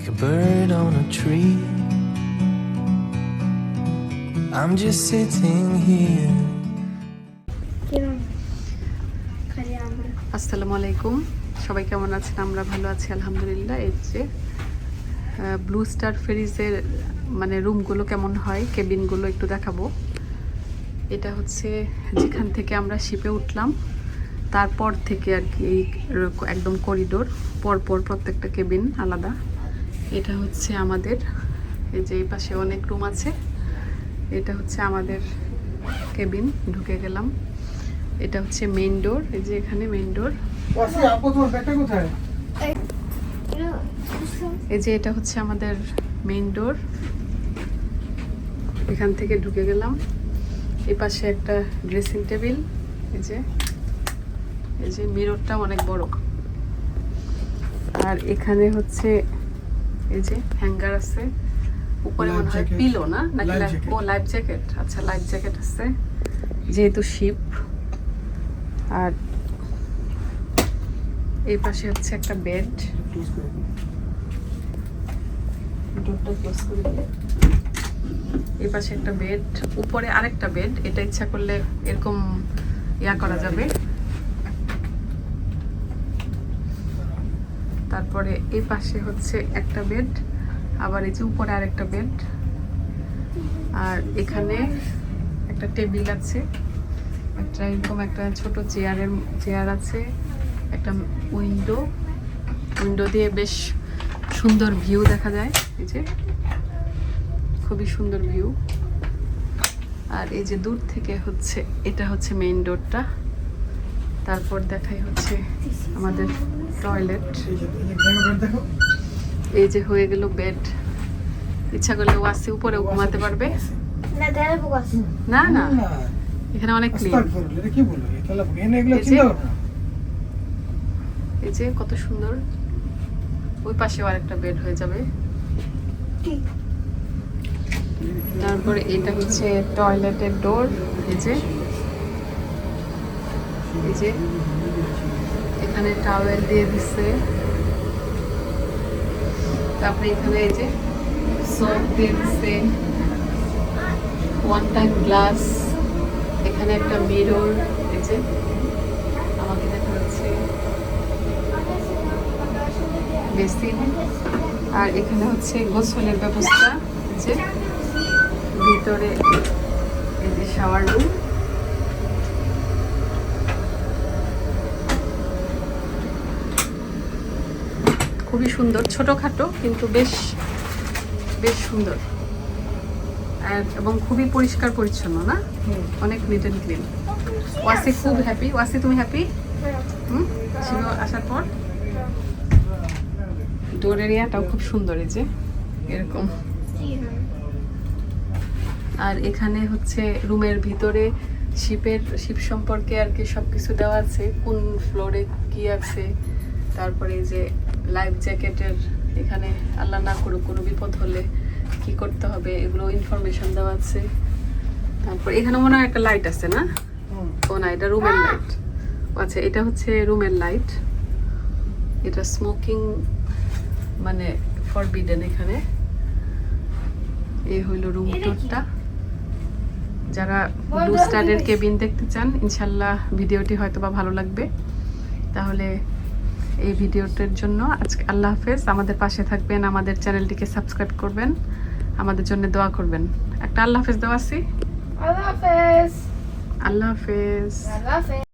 like a bird on a tree. I'm just sitting here. আসসালামু আলাইকুম। সবাই কেমন আছেন? আমরা ভালো আছি, আলহামদুলিল্লাহ। এই যে ব্লু স্টার ফেরিজের মানে রুমগুলো কেমন হয় কেবিনগুলো একটু দেখাবো। এটা হচ্ছে যেখান থেকে আমরা শিপে উঠলাম। তারপর থেকে আর কি এই একদম করিডোর পরপর প্রত্যেকটা কেবিন আলাদা। এটা হচ্ছে আমাদের এই যে এই পাশে অনেক রুম আছে। এটা হচ্ছে আমাদের কেবিন ঢুকে গেলাম। এটা হচ্ছে মেইন ডোর এই যে এখানে মেইন ডোর এই যে এটা হচ্ছে আমাদের মেইন ডোর এখান থেকে ঢুকে গেলাম। এই পাশে একটা ড্রেসিং টেবিল এই যে। এই যে মিররটা অনেক বড়। আর এখানে হচ্ছে এই যে হ্যাঙ্গার আছে। উপরে মনে হয় পিলো না? নাকি ও লাইফ জ্যাকেট আচ্ছা লাইফ জ্যাকেট আছে। যেহেতু শিপ আর এই পাশে হচ্ছে একটা বেড এই পাশে একটা বেড উপরে আরেকটা বেড এটা ইচ্ছা করলে এরকম ইয়া করা যাবে। তারপরে এই পাশে হচ্ছে একটা বেড আবার এই যে উপরে আরেকটা বেড আর এখানে একটা টেবিল আছে, একটা এরকম একটা ছোট চেয়ারের চেয়ার আছে, একটা উইন্ডো উইন্ডো দিয়ে বেশ সুন্দর ভিউ দেখা যায়, এই যে। খুবই সুন্দর ভিউ আর এই যে দূর থেকে হচ্ছে, এটা হচ্ছে মেইন ডোরটা তারপর দেখাই হচ্ছে আমাদের টয়লেট এই যে হয়ে গেল বেড ইচ্ছা করলে ওয়াসি উপরে ঘুমাতে পারবে। না না না। এখানে অনেক ক্লিন এই যে কত সুন্দর। ওই পাশেও আরেকটা বেড হয়ে যাবে। তারপরে এটা হচ্ছে টয়লেটের ডোর এই যে এই যে এখানে টাওয়েল দিয়ে দিচ্ছে তারপরে এখানে এই যে সোপ দিয়ে দিচ্ছে ওয়ান টাইম গ্লাস এখানে একটা মিরর এই যে আমাকে দেখা যাচ্ছে বেসিন আর এখানে হচ্ছে গোসলের ব্যবস্থা যে ভিতরে এই যে শাওয়ার রুম খুবই সুন্দর ছোটখাটো কিন্তু বেশ বেশ সুন্দর। এবং খুবই পরিষ্কার পরিচ্ছন্ন না? অনেক নিট অ্যান্ড ক্লিন ওয়াসি খুব হ্যাপি ওয়াসি তুমি হ্যাপি হুম? ছিল আসার পর? ডোর এরিয়াটাও খুব সুন্দর এই যে এরকম। আর এখানে হচ্ছে রুমের ভিতরে শিপের শিপ সম্পর্কে আর কি সব কিছু দেওয়া আছে। কোন ফ্লোরে কি আছে? তারপরে এই যে লাইফ জ্যাকেটের এখানে আল্লাহ না করুক কোনো বিপদ হলে কি করতে হবে এগুলো ইনফরমেশন দেওয়া আছে। তারপর এখানে মনে হয় একটা লাইট আছে না? ও না এটা রুমের লাইট আচ্ছা এটা হচ্ছে রুমের লাইট এটা স্মোকিং মানে ফরবিডেন এখানে। এই হইল রুম টুরটা যারা ব্লু স্টারের কেবিন দেখতে চান ইনশাল্লাহ ভিডিওটি হয়তো বা ভালো লাগবে। তাহলে এই ভিডিওটার জন্য। আজকে আল্লাহ হাফেজ। আমাদের পাশে থাকবেন আমাদের চ্যানেলটিকে সাবস্ক্রাইব করবেন আমাদের জন্য দোয়া করবেন। একটা আল্লাহ হাফেজ দেওয়া আছি। আল্লাহ হাফেজ। আল্লাহ হাফেজ। আল্লাহ হাফেজ।